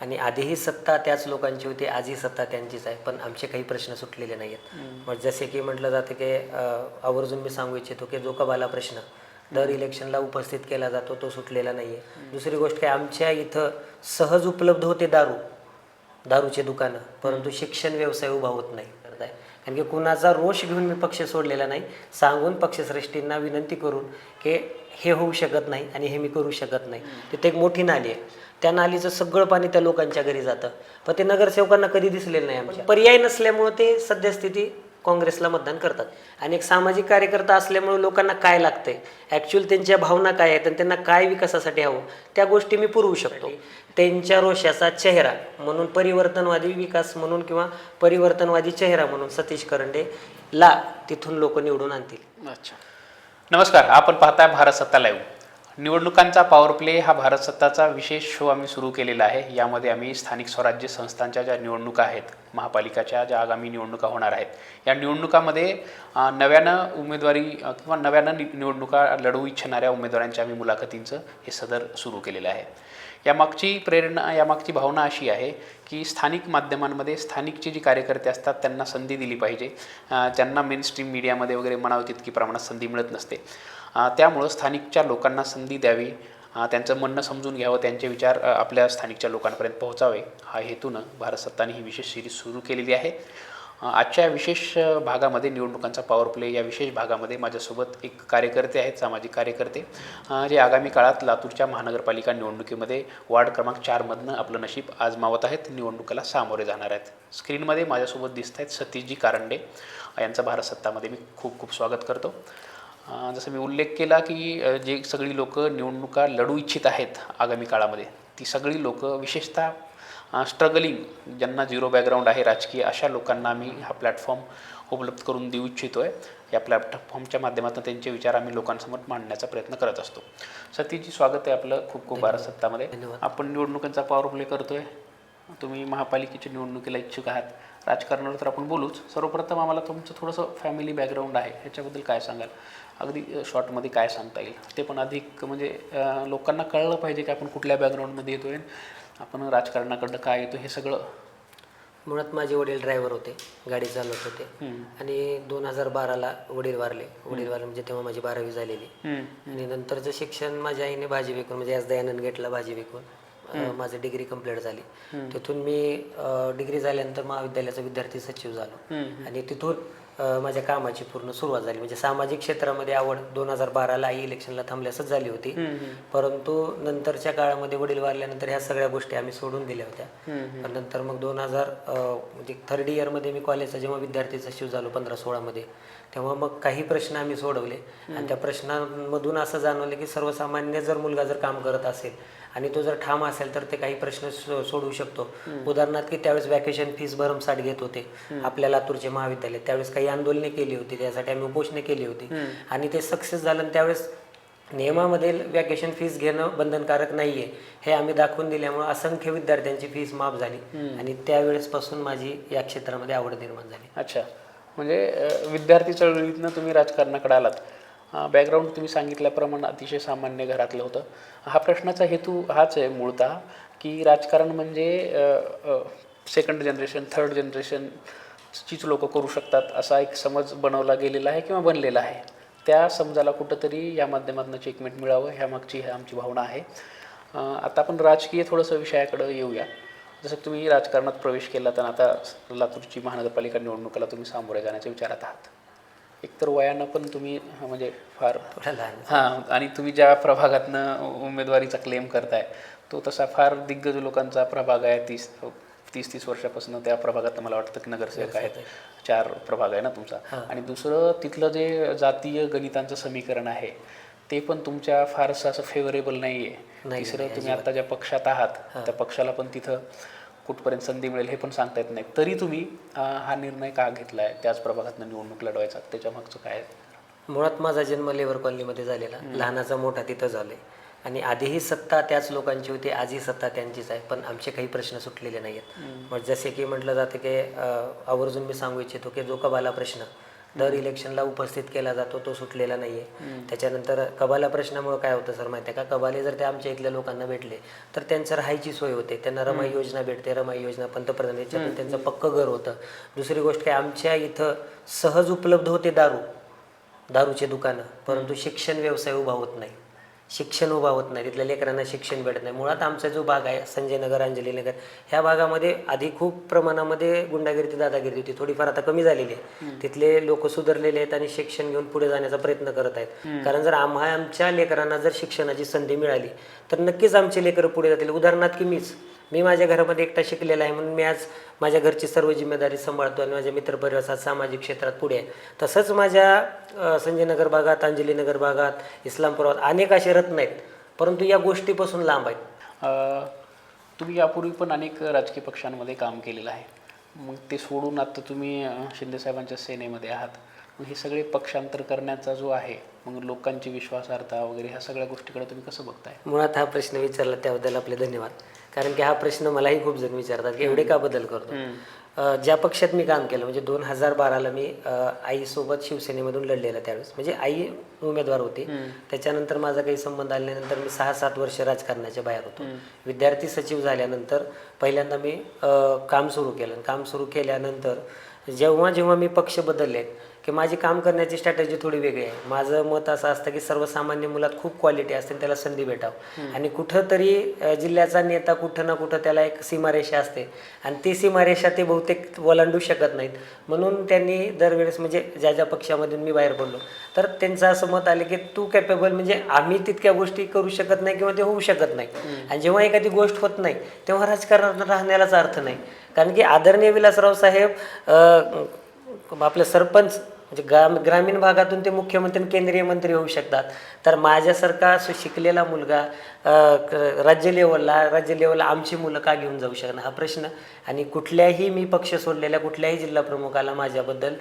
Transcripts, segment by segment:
आणि आधीही सत्ता त्याच लोकांची होती आजही सत्ता त्यांचीच आहे. पण आमचे काही प्रश्न सुटलेले नाही आहेत मग जसे की म्हटलं जातं की आवर्जून मी सांगू इच्छितो की जो कबाला प्रश्न दर इलेक्शनला उपस्थित केला जातो तो सुटलेला नाही आहे दुसरी गोष्ट काय आमच्या इथं सहज उपलब्ध होते दारू दारूचे दुकानं. परंतु शिक्षण व्यवसाय उभा होत नाही. कारण की कुणाचा रोष घेऊन मी पक्ष सोडलेला नाही. सांगून पक्षश्रेष्ठींना विनंती करून की हे होऊ शकत नाही आणि हे मी करू शकत नाही. तिथे एक मोठी नाली आहे. त्या नालीचं सगळं पाणी त्या लोकांच्या घरी जातं. पण ते नगरसेवकांना कधी दिसलेलं नाही आमच्या. पर्याय नसल्यामुळं ते सद्यस्थिती काँग्रेसला मतदान करतात. आणि एक सामाजिक कार्यकर्ता असल्यामुळे लोकांना काय लागतंय? ॲक्च्युअल त्यांच्या भावना काय आहेत आणि त्यांना काय विकासासाठी हवं? त्या गोष्टी मी पुरवू शकतो. त्यांच्या रोषाचा चेहरा म्हणून परिवर्तनवादी विकास म्हणून किंवा परिवर्तनवादी चेहरा म्हणून सतीश करंडे ला तिथून लोक निवडून आणतील. अच्छा. नमस्कार. आपण पाहताय भारत सत्ता लाईव्ह निवडणुकांचा पॉवर प्ले हा भारत सत्ताचा विशेष शो आम्ही सुरू केलेला आहे. यामध्ये आम्ही स्थानिक स्वराज्य संस्थांच्या ज्या निवडणुका आहेत महापालिकाच्या ज्या आगामी निवडणुका होणार आहेत या निवडणुकामध्ये नव्यानं उमेदवारी किंवा नव्यानं नि- निवडणुका लढवू इच्छिणाऱ्या उमेदवारांच्या आम्ही मुलाखतींचं हे सदर सुरू केलेलं आहे. यामागची प्रेरणा यामागची भावना अशी आहे की स्थानिक माध्यमांमध्ये स्थानिकचे जी कार्यकर्ते असतात त्यांना संधी दिली पाहिजे. ज्यांना त्यांना मेन स्ट्रीम मीडियामध्ये वगैरे म्हणावं तितकी प्रमाणात संधी मिळत नसते. त्यामुळं स्थानिकच्या लोकांना संधी द्यावी. त्यांचं म्हणणं समजून घ्यावं त्यांचे विचार आपल्या स्थानिकच्या लोकांपर्यंत पोहोचावे. हा हेतूनं भारत सत्ताने ही विशेष सिरीज सुरू केलेली आहे. आजच्या विशेष भागामध्ये निवडणुकांचा पॉवर प्ले या विशेष भागामध्ये माझ्यासोबत एक कार्यकर्ते आहेत सामाजिक कार्यकर्ते. जे आगामी काळात लातूरच्या महानगरपालिका निवडणुकीमध्ये वार्ड क्रमांक चारमधनं आपलं नशीब आजमावत आहेत. निवडणुकीला सामोरे जाणार आहेत. स्क्रीनमध्ये माझ्यासोबत दिसत आहेत सतीशजी कारंडे. यांचं भारत सत्तामध्ये मी खूप खूप स्वागत करतो. जसं मी उल्लेख केला की जे सगळी लोक निवडणुका लढू इच्छित आहेत आगामी काळामध्ये ती सगळी लोक विशेषतः स्ट्रगलिंग ज्यांना झिरो बॅकग्राऊंड आहे राजकीय अशा लोकांना आम्ही हा प्लॅटफॉर्म उपलब्ध करून देऊ इच्छितो आहे या प्लॅटफॉर्मच्या माध्यमातून त्यांचे विचार आम्ही लोकांसमोर मांडण्याचा प्रयत्न करत असतो. सतीजी स्वागत आहे आपलं खूप खूप भारत सत्तामध्ये. आपण निवडणुकांचा पॉवर प्ले करतोय. तुम्ही महापालिकेच्या निवडणुकीला इच्छुक आहात. राजकारणावर तर आपण बोलूच. सर्वप्रथम आम्हाला तुमचं थोडंसं फॅमिली बॅकग्राऊंड आहे. ह्याच्याबद्दल काय सांगाल? अगदी शॉर्टमध्ये काय सांगता येईल? ते पण अधिक म्हणजे लोकांना कळलं पाहिजे की आपण कुठल्या बॅकग्राऊंडमध्ये येतोय आपण राजकारणाकडं काय येतो हे सगळं. मुळात माझे वडील ड्रायव्हर होते गाडी चालवत होते. आणि दोन हजार बाराला वडील वारले. वडील वारले म्हणजे तेव्हा माझी बारावी झालेली. आणि नंतरचं शिक्षण माझ्या आईने भाजी विकून म्हणजे आज दयानंद गेटला भाजी विकून. माझं डिग्री कंप्लीट झाली. तिथून मी डिग्री झाल्यानंतर महाविद्यालयाचा विद्यार्थी सचिव झालो. आणि तिथून माझ्या कामाची पूर्ण सुरुवात झाली. म्हणजे सामाजिक क्षेत्रामध्ये आवड दोन हजार बाराला आई इलेक्शनला थांबल्यासच झाली होती. परंतु नंतरच्या काळामध्ये वडील वारल्यानंतर ह्या सगळ्या गोष्टी आम्ही सोडून दिल्या होत्या. पण नंतर मग दोन हजार म्हणजे थर्ड इयरमध्ये मी कॉलेजचा जेव्हा विद्यार्थी सचिव झालो पंधरा सोळामध्ये. तेव्हा मग काही प्रश्न आम्ही सोडवले. आणि त्या प्रश्नांमधून असं जाणवलं की सर्वसामान्य जर मुलगा जर काम करत असेल आणि तो जर ठाम असेल तर ते काही प्रश्न सोडवू शकतो. उदाहरणार्थ की त्यावेळेस वॅकेशन फीस भरमसाठ घेत होते. आपल्या लातूरचे महाविद्यालय. त्यावेळेस काही आंदोलने केली होती. त्यासाठी आम्ही उपोषणे केली होती. आणि ते सक्सेस झालं आणि त्यावेळेस नियमामध्ये वॅकेशन फीस घेणं बंधनकारक नाहीये. हे आम्ही दाखवून दिल्यामुळे असंख्य विद्यार्थ्यांची फीस माफ झाली. आणि त्यावेळेसपासून माझी या क्षेत्रामध्ये आवड निर्माण झाली. अच्छा. म्हणजे विद्यार्थी चळवळीतनं तुम्ही राजकारणाकडे आलात. बॅकग्राऊंड तुम्ही सांगितल्याप्रमाणे अतिशय सामान्य घरातलं होतं. हा प्रश्नाचा हेतू हाच आहे मूळतः की राजकारण म्हणजे सेकंड जनरेशन थर्ड जनरेशनचीच लोक करू शकतात असा एक समज बनवला गेलेला आहे किंवा बनलेला आहे. त्या समजाला कुठंतरी या माध्यमातून चेकमेंट मिळावं ह्या मागची ह्या आमची भावना आहे. आता आपण राजकीय थोडंसं विषयाकडं येऊया. जसं तुम्ही राजकारणात प्रवेश केला तर आता लातूरची महानगरपालिका निवडणुकीला तुम्ही सामोरे जाण्याच्या विचारात आहात. एकतर वयानं पण तुम्ही म्हणजे फार हां आणि तुम्ही ज्या प्रभागातनं उमेदवारीचा क्लेम करताय तो तसा फार दिग्गज लोकांचा प्रभाग आहे. तीस तीस तीस वर्षापासून त्या प्रभागात मला वाटतं की नगरसेवक आहेत. चार प्रभाग आहे ना तुमचा. आणि दुसरं तिथलं जे जातीय गणितांचं समीकरण आहे ते पण तुमच्या फारसं असं फेवरेबल नाही आहे तिसरं तुम्ही आता ज्या पक्षात आहात त्या पक्षाला पण तिथं कुठपर्यंत संधी मिळेल हे पण सांगता येत नाही. तरी तुम्ही हा निर्णय का घेतला आहे त्याच प्रभागातनं निवडणूक लढवायचा. त्याच्या मागचं काय? आहे? मुळात माझा जन्म लेबर कॉलनीमध्ये झालेला. लहानाचा मोठा तिथं झाले आणि आधीही सत्ता त्याच लोकांची होती. आजही सत्ता त्यांचीच आहे. पण आमचे काही प्रश्न सुटलेले नाही आहेत मग जसे की म्हटलं जातं की आवर्जून मी सांगू इच्छितो की जो कबाला प्रश्न दर इलेक्शनला उपस्थित केला जातो तो सुटलेला नाहीये. त्याच्यानंतर कबाला प्रश्नामुळे काय होतं सर माहिती आहे का? कबाले जर ते आमच्या इथल्या लोकांना भेटले तर त्यांचं राहायची सोय होते. त्यांना रमाई योजना भेटते रमाई योजना पंतप्रधान याच्यातून त्यांचं पक्क घर होतं. दुसरी गोष्ट काय आमच्या इथं सहज उपलब्ध होते दारू दारूचे दुकानं परंतु शिक्षण व्यवसाय उभा होत नाही. शिक्षण उभा होत नाही तिथल्या लेकरांना शिक्षण भेटत नाही. मुळात आमचा जो भाग आहे संजय नगर अंजली नगर ह्या भागामध्ये आधी खूप प्रमाणामध्ये गुंडागिरी दादागिरी होती. थोडीफार आता कमी झालेली आहे. तिथले लोक सुधारलेले आहेत आणि शिक्षण घेऊन पुढे जाण्याचा प्रयत्न करत आहेत. कारण जर आम्हा आमच्या लेकरांना जर शिक्षणाची संधी मिळाली तर नक्कीच आमचे लेकरं पुढे जातील. उदाहरणार्थ की मीच. मी माझ्या घरामध्ये एकटा शिकलेला आहे म्हणून मी आज माझ्या घरची सर्व जिम्मेदारी सांभाळतो आणि माझ्या मित्रपरिवारात सामाजिक क्षेत्रात पुढे आहे. तसंच माझ्या अ, संजय नगर भागात अंजली नगर भागात इस्लामपुरात अनेक असे रत्न आहेत. परंतु या गोष्टीपासून लांब आहेत. तुम्ही यापूर्वी पण अनेक राजकीय पक्षांमध्ये काम केलेलं आहे. मग ते सोडून आता तुम्ही शिंदेसाहेबांच्या सेनेमध्ये आहात. मग हे सगळे पक्षांतर करण्याचा जो आहे मग लोकांची विश्वासार्हता वगैरे ह्या सगळ्या गोष्टीकडे तुम्ही कसं बघताय? मुळात हा प्रश्न विचारला त्याबद्दल आपले धन्यवाद. कारण की हा प्रश्न मलाही खूप जण विचारतात की एवढे का बदल करतो? ज्या पक्षात मी काम केलं म्हणजे दोन हजार बाराला मी आईसोबत शिवसेनेमधून लढलेला त्यावेळेस. म्हणजे आई उमेदवार होती. त्याच्यानंतर माझा काही संबंध आल्यानंतर मी सहा सात वर्ष राजकारणाच्या बाहेर होतो. विद्यार्थी सचिव झाल्यानंतर पहिल्यांदा मी काम सुरू केलं. काम सुरू केल्यानंतर जेव्हा जेव्हा मी पक्ष बदलले की माझी काम करण्याची स्ट्रॅटेजी थोडी वेगळी आहे. माझं मत असं असतं की सर्वसामान्य मुलात खूप क्वालिटी असते आणि त्याला संधी भेटावं. आणि कुठंतरी जिल्ह्याचा नेता कुठं ना कुठं त्याला एक सीमारेषा असते. आणि ती सीमारेषा ते बहुतेक ओलांडू शकत नाहीत. म्हणून त्यांनी दरवेळेस म्हणजे ज्या ज्या पक्षामधून मी बाहेर पडलो तर त्यांचं असं मत आलं की तू कॅपेबल म्हणजे आम्ही तितक्या गोष्टी करू शकत नाही किंवा ते होऊ शकत नाही. आणि जेव्हा एखादी गोष्ट होत नाही तेव्हा राजकारणात राहण्यालाच अर्थ नाही. कारण की आदरणीय विलासराव साहेब आपले सरपंच म्हणजे ग्राम ग्रामीण भागातून ते मुख्यमंत्री आणि केंद्रीय मंत्री होऊ शकतात. तर माझ्यासारखा शिकलेला मुलगा राज्य लेवलला राज्य लेवलला आमची मुलं का घेऊन जाऊ शकणार? हा प्रश्न. आणि कुठल्याही मी पक्ष सोडलेल्या कुठल्याही जिल्हा प्रमुखाला माझ्याबद्दल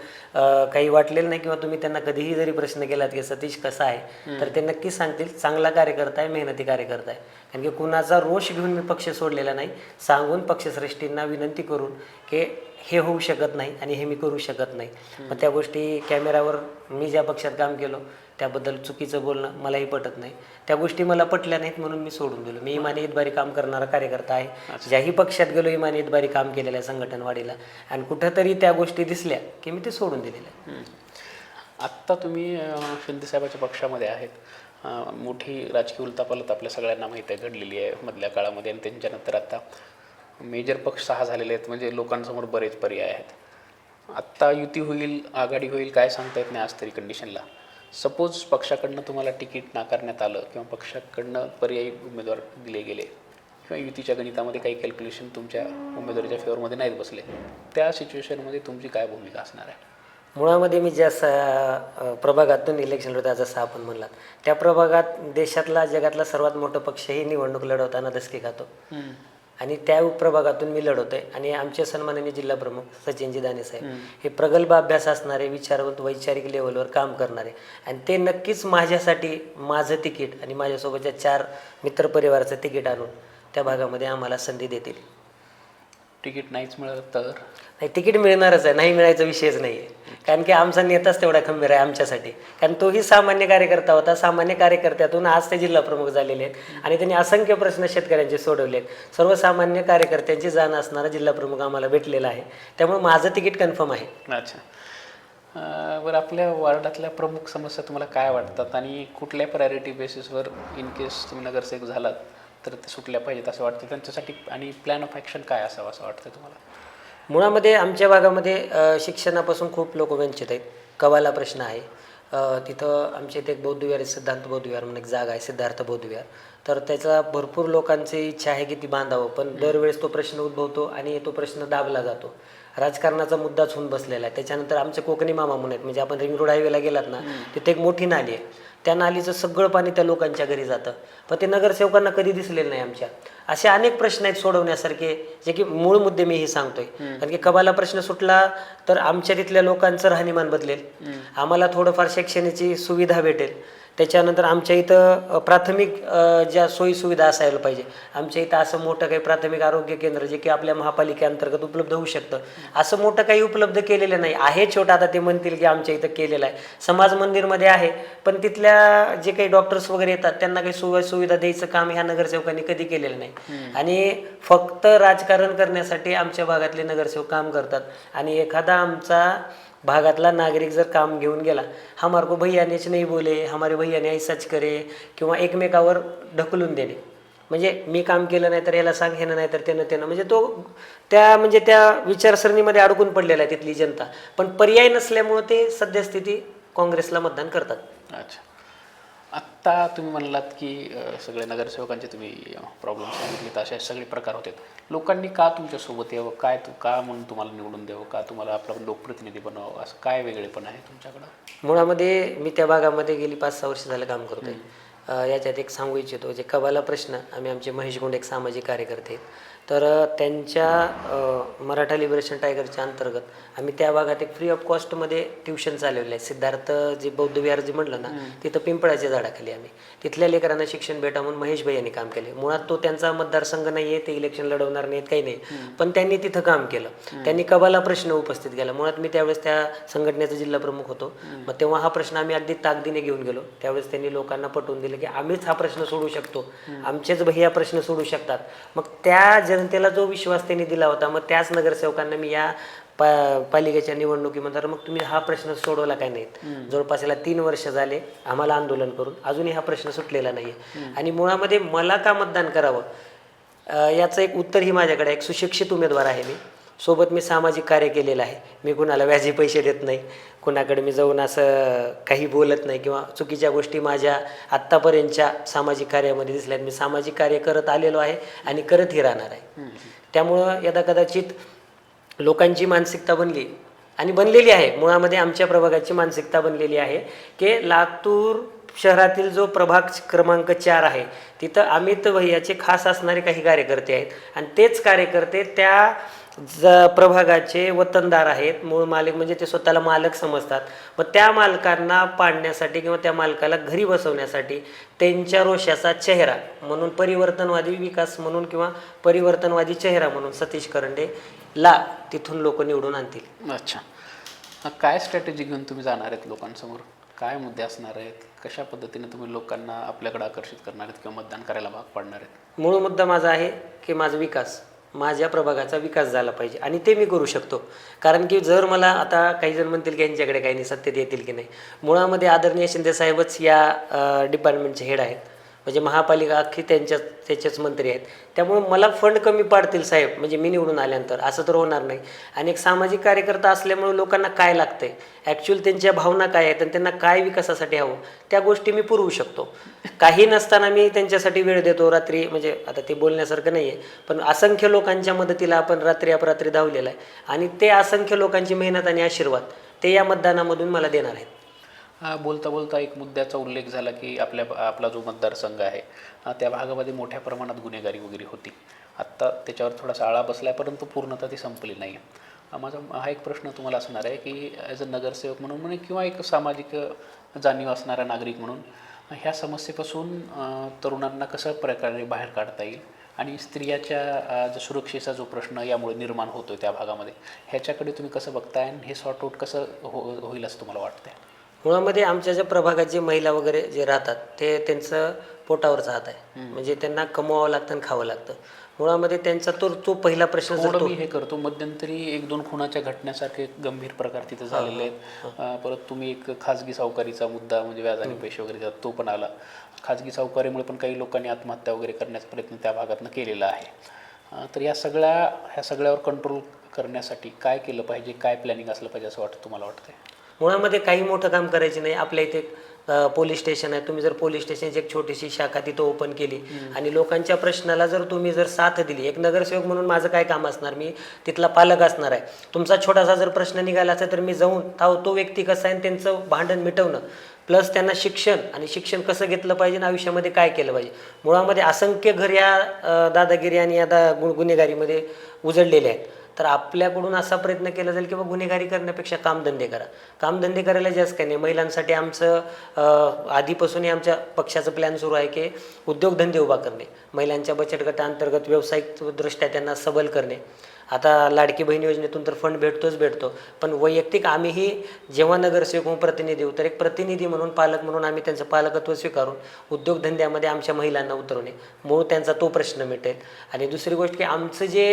काही वाटलेलं नाही किंवा तुम्ही त्यांना कधीही जरी प्रश्न केलात की सतीश कसा आहे? तर ते नक्कीच सांगतील चांगला कार्यकर्ता आहे मेहनती कार्यकर्ता आहे. कारण की कुणाचा रोष घेऊन मी पक्ष सोडलेला नाही. सांगून पक्षश्रेष्ठींना विनंती करून की हे होऊ शकत नाही आणि हे मी करू शकत नाही. मग त्या गोष्टी कॅमेरावर मी ज्या पक्षात काम केलो त्याबद्दल चुकीचं बोलणं मलाही पटत नाही. त्या गोष्टी मला पटल्या नाहीत म्हणून मी सोडून दिलो. मी इमानी इतबारी काम करणारा कार्यकर्ता आहे. ज्याही पक्षात गेलो इमानी इतबारी काम केलेलं आहे संघटनवाडीला. आणि कुठंतरी त्या गोष्टी दिसल्या की मी ते सोडून दिलेलं आहे. आत्ता तुम्ही शिंदेसाहेबाच्या पक्षामध्ये आहेत. मोठी राजकीय उलतापालत आपल्या सगळ्यांना माहीत आहे घडलेली आहे मधल्या काळामध्ये आणि त्यांच्यानंतर आता. मेजर पक्ष सहा झालेले आहेत म्हणजे लोकांसमोर बरेच पर्याय आहेत. आत्ता युती होईल आघाडी होईल काय सांगता येत नाही आज तरी कंडिशनला सपोज पक्षाकडनं तुम्हाला तिकीट नाकारण्यात आलं किंवा पक्षाकडनं पर्यायी उमेदवार दिले गेले किंवा युतीच्या गणितामध्ये काही कॅल्क्युलेशन तुमच्या उमेदवारीच्या फेवरमध्ये नाहीत बसले त्या सिच्युएशनमध्ये तुमची काय भूमिका असणार आहे? मुळामध्ये मी ज्या स प्रभागातून इलेक्शन लढवतो जसं आपण म्हणलात त्या प्रभागात देशातला जगातला सर्वात मोठा पक्षही निवडणूक लढवताना दसकी खातो. आणि त्या प्रभागातून मी लढवतोय. आणि आमचे सन्माननीय जिल्हा प्रमुख सचिनजी दाने साहेब हे प्रगल्भ अभ्यास असणारे विचारवंत वैचारिक लेवलवर काम करणारे. आणि ते नक्कीच माझ्यासाठी माझं तिकीट आणि माझ्यासोबतच्या चार मित्रपरिवाराचं तिकीट आणून त्या भागामध्ये आम्हाला संधी देतील. तिकीट नाहीच मिळालं तर? नाही तिकीट मिळणारच आहे. नाही मिळायचा विषयच नाही आहे कारण की आमचा नेताच तेवढा खंबीर आहे आमच्यासाठी. कारण तोही सामान्य कार्यकर्ता होता. सामान्य कार्यकर्त्यातून आज ते जिल्हा प्रमुख झालेले आहेत. आणि त्यांनी असंख्य प्रश्न शेतकऱ्यांचे सोडवले आहेत सर्वसामान्य कार्यकर्त्यांची जाण असणारा जिल्हा प्रमुख आम्हाला भेटलेला आहे. त्यामुळे माझं तिकीट कन्फर्म आहे. अच्छा. अं, बरं आपल्या वार्डातल्या प्रमुख समस्या तुम्हाला काय वाटतात? आणि कुठल्या प्रायोरिटी बेसिसवर इन केस तुम्ही नगरसेवक झालात तर ते सुटल्या पाहिजेत असं वाटतं? त्यांच्यासाठी आणि प्लॅन ऑफ ॲक्शन काय असावं असं वाटतं तुम्हाला? मुळामध्ये आमच्या भागामध्ये शिक्षणापासून खूप लोक वंचित आहेत. कवाला प्रश्न आहे. तिथं आमच्या इथे एक बौद्ध विहार आहे सिद्धांत बौद्ध विहार म्हणून एक जागा आहे सिद्धार्थ बौद्ध विहार. तर त्याचा भरपूर लोकांची इच्छा आहे की ती बांधावं पण दरवेळेस तो प्रश्न उद्भवतो आणि तो प्रश्न दाबला जातो. राजकारणाचा मुद्दाच होऊन बसलेला आहे. त्याच्यानंतर आमचे कोकणी मामा म्हणून आहेत. म्हणजे आपण रिंग रोड हायवेला गेलात ना तिथे एक मोठी नाली आहे. त्या नालीचं सगळं पाणी त्या लोकांच्या घरी जातं. पण ते नगरसेवकांना कधी दिसलेलं नाही आमच्या. असे अनेक प्रश्न आहेत सोडवण्यासारखे जे की मूळ मुद्दे मी हे सांगतोय. कारण की कबाला प्रश्न सुटला तर आमच्या तिथल्या लोकांचं राहणीमान बदलेल. आम्हाला थोडंफार शिक्षणाची सुविधा भेटेल. त्याच्यानंतर आमच्या इथं प्राथमिक ज्या सोयीसुविधा असायला पाहिजे. आमच्या इथं असं मोठं काही प्राथमिक आरोग्य केंद्र जे की आपल्या महापालिकेअंतर्गत उपलब्ध होऊ शकतं. असं मोठं काही उपलब्ध केलेलं नाही. आहे छोटं आता ते म्हणतील की आमच्या इथं केलेलं आहे. समाज मंदिरमध्ये आहे. पण तिथल्या जे काही डॉक्टर्स वगैरे येतात त्यांना काही सुविधा सुविधा द्यायचं काम ह्या नगरसेवकांनी कधी केलेलं नाही. आणि फक्त राजकारण करण्यासाठी आमच्या भागातले नगरसेवक काम करतात. आणि एखादा आमचा भागातला नागरिक जर काम घेऊन गेला हा मार्ग भैयानेच नाही बोले हमारे भैयाने ऐसाच करे किंवा एकमेकावर ढकलून देणे. म्हणजे मी काम केलं नाही तर याला सांग हे नाही तर त्यानं त्यानं. म्हणजे तो त्या म्हणजे त्या विचारसरणीमध्ये अडकून पडलेला आहे तिथली जनता. पण पर्याय नसल्यामुळं ते सद्यस्थिती काँग्रेसला मतदान करतात. अच्छा. आत्ता तुम्ही म्हणलात की सगळे नगरसेवकांचे तुम्ही प्रॉब्लेम सांगितले तर असे सगळे प्रकार होते. लोकांनी का तुमच्यासोबत यावं? काय तू का म्हणून तुम्हाला निवडून द्यावं? का तुम्हाला आपला लोकप्रतिनिधी बनावं असं काय वेगळेपण आहे तुमच्याकडं? मुळामध्ये मी त्या भागामध्ये गेली पाच सहा वर्ष झालं काम करतोय. याच्यात एक सांगू इच्छितो जे कबाला प्रश्न आम्ही आमचे महेश गुंड एक सामाजिक कार्यकर्ते तर त्यांच्या मराठा लिबरेशन टायगरच्या अंतर्गत आम्ही त्या भागात एक फ्री ऑफ कॉस्टमध्ये ट्युशन चालवलं आहे. सिद्धार्थ जे बौद्ध विहार जे म्हटलं ना तिथं पिंपळाच्या झाडाखाली आम्ही. तिथल्या लेकरांना शिक्षण भेटा म्हणून महेश भाई यांनी काम केले मुळात तो त्यांचा मतदारसंघ नाही आहे ते इलेक्शन लढवणार नाहीत काही नाही. पण त्यांनी तिथं काम केलं. त्यांनी कबाला प्रश्न उपस्थित केला. मुळात मी त्यावेळेस त्या संघटनेचा जिल्हा प्रमुख होतो. मग तेव्हा हा प्रश्न आम्ही अगदी ताकदीने घेऊन गेलो. त्यावेळेस त्यांनी लोकांना पटवून दिलं की आम्हीच हा प्रश्न सोडू शकतो. आमचेच भैया प्रश्न सोडू शकतात. मग त्या जनतेला जो विश्वास त्यांनी दिला होता मग त्याच नगरसेवकांना मी या पा पालिकेच्या निवडणुकीमध्ये मग तुम्ही हा प्रश्न सोडवला काय नाहीत? जवळपास याला तीन वर्ष झाले आम्हाला आंदोलन करून अजूनही हा प्रश्न सुटलेला नाहीये. आणि मुळामध्ये मला का मतदान करावं? याचं एक उत्तरही माझ्याकडे. एक सुशिक्षित उमेदवार आहे मी. सोबत मी सामाजिक कार्य केलेलं आहे. मी कुणाला व्याजी पैसे देत नाही. कुणाकडे मी जाऊन असं काही बोलत नाही किंवा चुकीच्या गोष्टी माझ्या आत्तापर्यंतच्या सामाजिक कार्यामध्ये दिसल्यात मी सामाजिक कार्य करत आलेलो आहे आणि करतही राहणार आहे. त्यामुळं यदा कदाचित लोकांची मानसिकता बनली आणि बनलेली आहे. मुळामध्ये आमच्या प्रभागाची मानसिकता बनलेली आहे की लातूर शहरातील जो प्रभाग क्रमांक चार आहे तिथं अमित भैयाचे खास असणारे काही कार्यकर्ते आहेत. आणि तेच कार्यकर्ते त्या ज प्रभागाचे वतनदार आहेत. मूळ मालक म्हणजे ते स्वतःला मालक समजतात. मग त्या मालकांना पाडण्यासाठी किंवा त्या मालकाला घरी बसवण्यासाठी त्यांच्या रोषाचा चेहरा म्हणून परिवर्तनवादी विकास म्हणून किंवा परिवर्तनवादी चेहरा म्हणून सतीश करंडे ला तिथून लोक निवडून आणतील. अच्छा. काय स्ट्रॅटेजी घेऊन तुम्ही जाणार आहेत लोकांसमोर? काय मुद्दे असणार आहेत? कशा पद्धतीने तुम्ही लोकांना आपल्याकडे आकर्षित करणार आहेत किंवा मतदान करायला भाग पाडणार आहेत? मूळ मुद्दा माझा आहे की माझा विकास माझ्या प्रभागाचा विकास झाला पाहिजे आणि ते मी करू शकतो. कारण की जर मला आता काही जण म्हणतील की यांच्याकडे काही नाही सत्तेत येतील की नाही. मुळामध्ये आदरणीय शिंदे साहेबच या डिपार्टमेंटचे हेड आहेत. म्हणजे महापालिका अख्खी त्यांच्याच त्याचेच मंत्री आहेत. त्यामुळे मला फंड कमी पाडतील साहेब म्हणजे मी निवडून आल्यानंतर. असं तर होणार नाही. आणि एक सामाजिक कार्यकर्ता असल्यामुळे लोकांना काय लागतंय? ॲक्च्युअल त्यांच्या भावना काय आहेत आणि त्यांना काय विकासासाठी हवं? त्या गोष्टी मी पुरवू शकतो. काही नसताना मी त्यांच्यासाठी वेळ देतो. रात्री म्हणजे आता ते बोलण्यासारखं नाही आहे पण असंख्य लोकांच्या मदतीला आपण रात्री अपरात्री धावलेला आहे. आणि ते असंख्य लोकांची मेहनत आणि आशीर्वाद ते या मतदानामधून मला देणार आहेत. बोलता बोलता एक मुद्द्याचा उल्लेख झाला की आपल्या आपला जो मतदारसंघ आहे त्या भागामध्ये मोठ्या प्रमाणात गुन्हेगारी वगैरे होती. आत्ता त्याच्यावर थोडासा आळा बसला आहे परंतु पूर्णतः ती संपली नाही आहे माझा हा एक प्रश्न तुम्हाला असणार आहे की ॲज अ नगरसेवक म्हणून म्हणे किंवा एक सामाजिक जाणीव असणारा नागरिक म्हणून ह्या समस्येपासून तरुणांना कसं प्रकारे बाहेर काढता येईल? आणि स्त्रियाच्या जो सुरक्षेचा जो प्रश्न यामुळे निर्माण होतो त्या भागामध्ये ह्याच्याकडे तुम्ही कसं बघताय आणि हे सॉर्ट आउट कसं हो होईल असं तुम्हाला वाटतंय? मुळामध्ये आमच्या ज्या प्रभागात जे महिला वगैरे जे राहतात ते त्यांचं पोटावरचा हात आहे. म्हणजे त्यांना कमवावं लागतं आणि खावं लागतं. मुळामध्ये त्यांचा तो तो पहिला प्रश्न मी हे करतो. मध्यंतरी एक दोन खुनाच्या घटनेसारखे गंभीर प्रकार तिथे झालेले आहेत. परत तुम्ही एक खाजगी सावकारीचा मुद्दा म्हणजे व्याजाने पैसे वगैरे तो पण आला. खाजगी सावकारीमुळे पण काही लोकांनी आत्महत्या वगैरे करण्याचा प्रयत्न त्या भागातनं केलेला आहे. तर या सगळ्या ह्या सगळ्यावर कंट्रोल करण्यासाठी काय केलं पाहिजे काय प्लॅनिंग असलं पाहिजे असं वाटतं तुम्हाला वाटतंय? मुळामध्ये काही मोठं काम करायचे नाही. आपल्या इथे पोलीस स्टेशन आहे. तुम्ही जर पोलीस स्टेशनची एक छोटीशी शाखा तिथं ओपन केली आणि लोकांच्या प्रश्नाला जर तुम्ही जर साथ दिली एक नगरसेवक म्हणून माझं काय काम असणार? मी तिथला पालक असणार आहे. तुमचा छोटासा जर प्रश्न निघाला असेल तर मी जाऊन ताव तो व्यक्ती कसा आहे आणि त्यांचं भांडण मिटवणं प्लस त्यांना शिक्षण आणि शिक्षण कसं घेतलं पाहिजे आणि आयुष्यामध्ये काय केलं पाहिजे? मुळामध्ये असंख्य घर या दादागिरी आणि या दा गुन्हेगारीमध्ये उजळलेले आहेत. तर आपल्याकडून असा प्रयत्न केला जाईल की बाबा गुन्हेगारी करण्यापेक्षा कामधंदे करा. कामधंदे करायला जास्त काही नाही. महिलांसाठी आमचं आधीपासूनही आमच्या पक्षाचं प्लॅन सुरू आहे की उद्योगधंदे उभा करणे. महिलांच्या बचत गटाअंतर्गत व्यावसायिकदृष्ट्या त्यांना सबल करणे. आता लाडकी बहीण योजनेतून तर फंड भेटतोच भेटतो. पण वैयक्तिक आम्हीही जेव्हा नगरसेवक म्हणून प्रतिनिधी होऊ तर एक प्रतिनिधी म्हणून पालक म्हणून आम्ही त्यांचं पालकत्व स्वीकारून उद्योगधंद्यामध्ये आमच्या महिलांना उतरवणे. मूळ त्यांचा तो प्रश्न मिटेल. आणि दुसरी गोष्ट की आमचं जे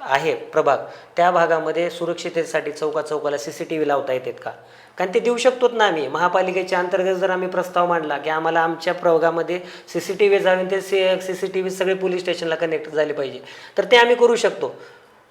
आहे प्रभाग त्या भागामध्ये सुरक्षिततेसाठी चौका चौकाला सी सी टी व्ही लावता येतात का? कारण ते देऊ शकतोच ना आम्ही. महापालिकेच्या अंतर्गत जर आम्ही प्रस्ताव मांडला की आम्हाला आमच्या प्रभागामध्ये सी सी टी व्ही जाऊन ते C C C T V सगळे पोलीस स्टेशनला कनेक्ट झाले पाहिजे तर ते आम्ही करू शकतो.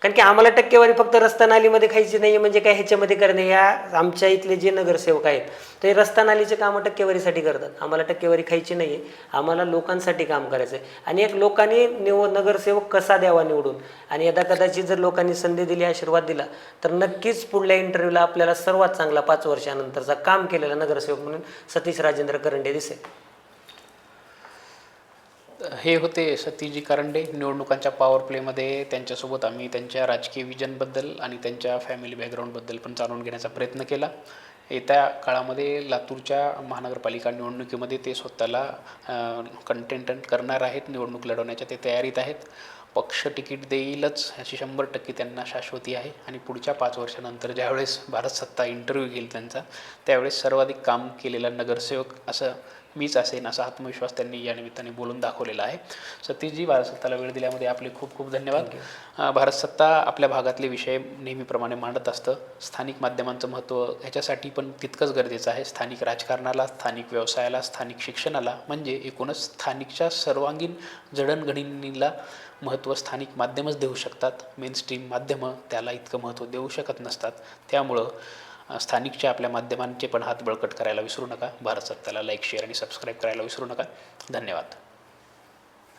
कारण की आम्हाला टक्केवारी फक्त रस्ता नालीमध्ये खायची नाही म्हणजे काय ह्याच्यामध्ये करणे. या आमच्या इथले जे नगरसेवक आहेत ते रस्ता नालीचे कामं टक्केवारीसाठी करतात. आम्हाला टक्केवारी खायची नाही आहे आम्हाला लोकांसाठी काम करायचं आहे आणि एक लोकांनी निव नगरसेवक कसा द्यावा निवडून? आणि यदा कदाचित जर लोकांनी संधी दिली आशीर्वाद दिला तर नक्कीच पुढल्या इंटरव्ह्यूला आपल्याला सर्वात चांगला पाच वर्षानंतरचा काम केलेला नगरसेवक म्हणून सतीश राजेंद्र करंडे दिसेल. हे होते सतीजी करंडे. निवडणुकांच्या पॉवर प्लेमध्ये त्यांच्यासोबत आम्ही त्यांच्या राजकीय विजनबद्दल आणि त्यांच्या फॅमिली बॅकग्राऊंडबद्दल पण जाणून घेण्याचा प्रयत्न केला. येत्या काळामध्ये लातूरच्या महानगरपालिका निवडणुकीमध्ये ते स्वतःला कंटेंट करणार आहेत. निवडणूक लढवण्याच्या ते तयारीत आहेत. पक्ष तिकीट देईलच अशी शंभर टक्के त्यांना शाश्वती आहे. आणि पुढच्या पाच वर्षानंतर ज्यावेळेस भारत सत्ता इंटरव्ह्यू घेईल त्यांचा त्यावेळेस सर्वाधिक काम केलेला नगरसेवक असं मीच असेन असा आत्मविश्वास त्यांनी या निमित्ताने बोलून दाखवलेला आहे. सतीशजी भारत सत्ताला वेळ दिल्यामध्ये आपले खूप खूप धन्यवाद. भारत सत्ता आपल्या भागातले विषय नेहमीप्रमाणे मांडत असतं. स्थानिक माध्यमांचं महत्त्व ह्याच्यासाठी पण तितकंच गरजेचं आहे. स्थानिक राजकारणाला स्थानिक व्यवसायाला स्थानिक शिक्षणाला म्हणजे एकूणच स्थानिकच्या सर्वांगीण जडणघडणीला महत्त्व स्थानिक माध्यमच देऊ शकतात. मेन स्ट्रीम माध्यमं त्याला इतकं महत्त्व देऊ शकत नसतात. त्यामुळं स्थानिकच्या आपल्या माध्यमांचे पण हात बळकट करायला विसरू नका. भारत सत्ताला लाईक शेअर आणि सबस्क्राईब करायला विसरू नका. धन्यवाद.